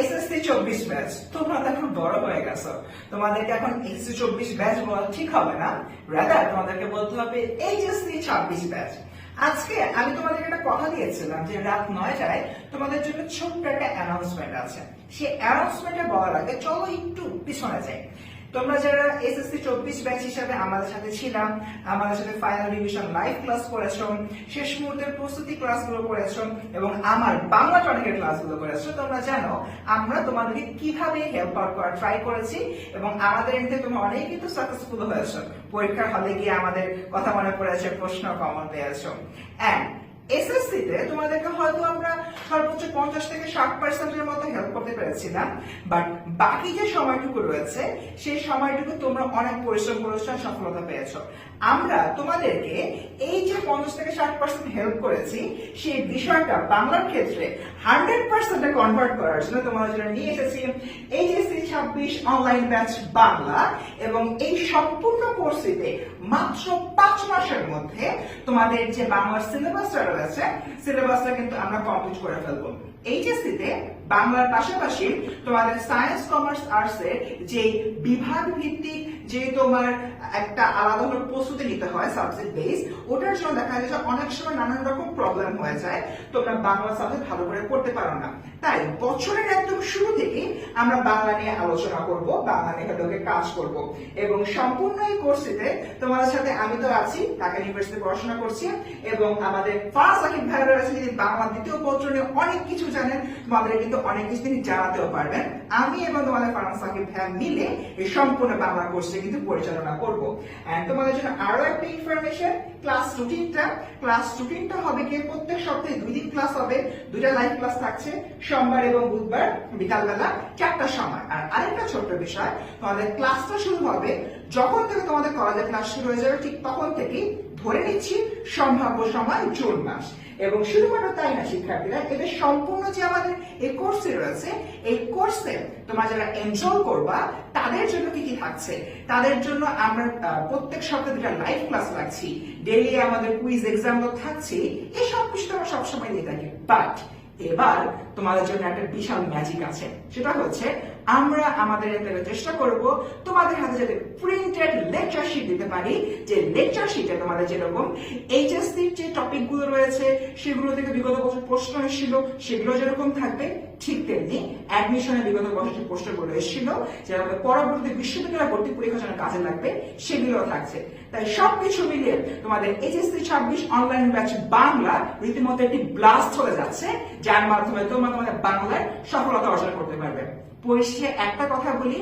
SSC চব্বিশ batch তোমরা তো এখন বড় হয়ে গেছো। তোমাদেরকে এখন এসএসসি চব্বিশ ব্যাচ বলা ঠিক হবে না। রাদার তোমাদেরকে বলতে হবে এইচএসসি ছাব্বিশ ব্যাচ আজকে আমি তোমাদেরকে একটা কথা দিয়েছিলাম যে রাত নয়টায় তোমাদের জন্য ছোট্ট একটা অ্যানাউন্সমেন্ট আছে। সেই অ্যানাউন্সমেন্টে বলার আগে চলো একটু পিছনে যাই। তোমরা যারা এসএসসি চব্বিশ ব্যাচ হিসাবে আমাদের সাথে ছিলাম আমাদের সাথে ফাইনাল রিভিশন লাইভ ক্লাস করেছ, শেষ মুহূর্তের প্রস্তুতি ক্লাসগুলো করেছ এবং আমার বাংলা টনিকের ক্লাসগুলো করেছ, তোমরা জানো, আমরা তোমাদেরকে কীভাবে হেল্প আউট করার ট্রাই করেছি এবং আমাদের এমনিতে তোমরা অনেক কিন্তু সাকসেসফুল হয়েছো। পরীক্ষার হলে গিয়ে আমাদের কথা মনে পড়েছে, প্রশ্ন কমন পেয়েছ। অ্যান্ড এসএসসি তে তোমাদেরকে হয়তো আমরা সর্বোচ্চ পঞ্চাশ থেকে ষাট পার্সেন্টের মতো হেল্প করতে পেরেছিলাম। বাট বাকি যে সময়টুকু রয়েছে, সেই সময়টুকু তোমরা অনেক পরিশ্রম করেছ, সফলতা পেয়েছ। আমরা তোমাদেরকে এই যে পঞ্চাশ থেকে ষাট পার্সেন্ট হেল্প করেছি, সেই বিষয়টা বাংলার ক্ষেত্রে হান্ড্রেড পার্সেন্টে কনভার্ট করার জন্য তোমাদের জন্য নিয়ে এসেছি। এইচএসসি ছাব্বিশ অনলাইন ব্যাচ বাংলা এবং এই সম্পূর্ণ কোর্সটিতে মাত্র পাঁচ মাসের মধ্যে তোমাদের যে বাংলার সিলেবাসটা রয়েছে সিলেবাসটা কিন্তু আমরা কমপ্লিট করে ফেলব। এইচএসসি তে বাংলার পাশাপাশি তোমাদের সায়েন্স কমার্স আর্টস এর যে বিভাগ ভিত্তিক যে তোমার একটা আলাদা করে প্রস্তুতি নিতে হয় সাবজেক্ট বেস ওটার জন্য দেখা যায় যে অনেক সময় নানান রকম প্রবলেম হয়ে যায়। তোমরা বাংলা সাবজেক্ট ভালো করে পারো না। তাই বছরের একদম শুরু থেকে আমরা বাংলা নিয়ে আলোচনা করব, বাংলা নিয়ে কাজ করব। এবং সম্পূর্ণ এই কোর্সটিতে তোমাদের সাথে আমি তো আছি, ঢাকা ইউনিভার্সিটি পড়াশোনা করছি, এবং আমাদের ফার্স্ট সাকিব ভাইরা যিনি বাংলা দ্বিতীয় পত্র নিয়ে অনেক কিছু জানেন, তোমাদের কিন্তু অনেক কিছু তিনি জানাতেও পারবেন। আমি এবং তোমাদের মিলে এই সম্পূর্ণ বাংলা কোর্সটি কিন্তু পরিচালনা করব। এন্ড তোমাদের জন্য আরও একটা ইনফরমেশন ক্লাস রুটিনটা ক্লাস রুটিনটা হবে কি প্রত্যেক সপ্তাহে দুই দিন ক্লাস হবে। দুইটা লাইভ ক্লাস থাকছে, সোমবার এবং বুধবার, বিকালবেলা চারটার সময়। আর আরেকটা ছোট্ট বিষয়, তোমাদের ক্লাসটা শুরু হবে যখন থেকে তোমাদের কলেজে ক্লাস শুরু হয়ে যাবে, ঠিক তখন থেকেই ধরে নিচ্ছি, সম্ভাব্য সময় জুন মাস। এবং শুধুমাত্র তাই না, শিক্ষার্থীরা, এদের সম্পূর্ণ যে আমাদের এই কোর্সে রয়েছে, এই কোর্সে তোমরা যারা এনজয় করবা, তাদের জন্য কি কি থাকছে? তাদের জন্য আমরা প্রত্যেক সপ্তাহে দুটা লাইভ ক্লাস রাখছি। ডেইলি আমাদের কুইজ এক্সাম্পল তো থাকছে। এই সব কিছু তো আমরা সবসময় দিয়ে থাকি। বাট এবার তোমাদের জন্য একটা বিশাল ম্যাজিক আছে। সেটা হচ্ছে, আমরা আমাদের থেকে চেষ্টা করব তোমাদের হাতে যাতে প্রিন্টেড লেকচার শিট দিতে পারি, যে লেকচার শিটে তোমাদের যেরকম এইচএসসি যে টপিকগুলো রয়েছে, সেগুলো থেকে বিগত বছর প্রশ্ন এসেছিল, সেগুলো যেরকম থাকবে, ঠিক তেমনি অ্যাডমিশনে বিগত বছর যে প্রশ্নগুলো এসেছিল আমাদের পরবর্তী বিশ্ববিদ্যালয় ভর্তি পরীক্ষার জন্য কাজে লাগবে সেগুলো থাকছে। তাই সবকিছু মিলিয়ে তোমাদের এইচএসসি ছাব্বিশ অনলাইন ব্যাচ বাংলা রীতিমতো একটি ব্লাস্ট হয়ে যাচ্ছে যার মাধ্যমে তোমরা তোমাদের বাংলায় সফলতা অর্জন করতে পারবে। পরিশেষে একটা কথা বলি,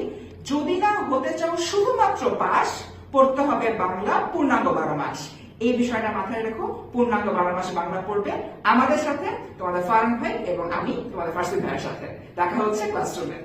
যদি না হতে চাও শুধুমাত্র পাস পড়তে হবে বাংলা পূর্ণাঙ্গ বারো মাস। এই বিষয়টা মাথায় রেখো, পূর্ণাঙ্গ বারো মাস বাংলা পড়বে আমাদের সাথে তোমাদের ফারান ভাই এবং আমি তোমাদের ফার্সিদ ভাইয়ের সাথে। দেখা হচ্ছে ক্লাসরুমে